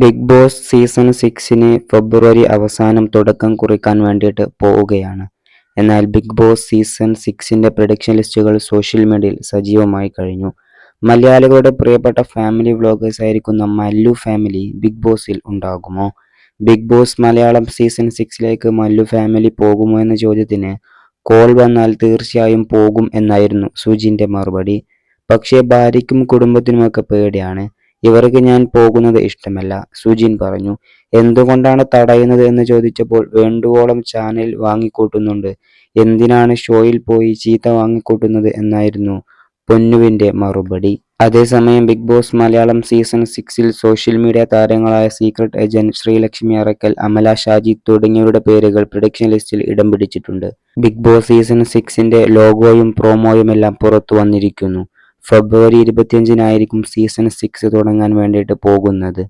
Big boss season സിക്സിന് ഫെബ്രുവരി അവസാനം തുടക്കം കുറിക്കാൻ വേണ്ടിയിട്ട് പോവുകയാണ്. എന്നാൽ ബിഗ് ബോസ് സീസൺ സിക്സിന്റെ പ്രഡിക്ഷൻ ലിസ്റ്റുകൾ സോഷ്യൽ മീഡിയയിൽ സജീവമായി കഴിഞ്ഞു. മലയാളികളുടെ പ്രിയപ്പെട്ട ഫാമിലി വ്ളോഗേഴ്സ് ആയിരിക്കുന്ന മല്ലു ഫാമിലി ബിഗ് ബോസിൽ ഉണ്ടാകുമോ? ബിഗ് ബോസ് മലയാളം സീസൺ സിക്സിലേക്ക് മല്ലു ഫാമിലി പോകുമോ എന്ന ചോദ്യത്തിന് കോൾ വന്നാൽ തീർച്ചയായും പോകും എന്നായിരുന്നു സുജിന്റെ മറുപടി. പക്ഷേ ഭാര്യയ്ക്കും കുടുംബത്തിനുമൊക്കെ പേടിയാണ്. ഇവർക്ക് ഞാൻ പോകുന്നത് ഇഷ്ടമല്ല സുജിൻ പറഞ്ഞു. എന്തുകൊണ്ടാണ് തടയുന്നത് എന്ന് ചോദിച്ചപ്പോൾ വേണ്ടുവോളം ചാനൽ വാങ്ങിക്കൂട്ടുന്നുണ്ട്. എന്തിനാണ് ഷോയിൽ പോയി ചീത്ത വാങ്ങിക്കൂട്ടുന്നത് എന്നായിരുന്നു പൊന്നുവിന്റെ മറുപടി. അതേസമയം ബിഗ് ബോസ് മലയാളം സീസൺ സിക്സിൽ സോഷ്യൽ മീഡിയ താരങ്ങളായ സീക്രട്ട് ഏജന്റ് ശ്രീലക്ഷ്മി അറക്കൽ അമല ഷാജി തുടങ്ങിയവരുടെ പേരുകൾ പ്രൊഡക്ഷൻ ലിസ്റ്റിൽ ഇടം പിടിച്ചിട്ടുണ്ട്. ബിഗ് ബോസ് സീസൺ സിക്സിന്റെ ലോഗോയും പ്രോമോയും എല്ലാം പുറത്തു വന്നിരിക്കുന്നു. ഫെബ്രുവരി ഇരുപത്തിയഞ്ചിനായിരിക്കും സീസൺ സിക്സ് തുടങ്ങാൻ വേണ്ടിയിട്ട് പോകുന്നത്.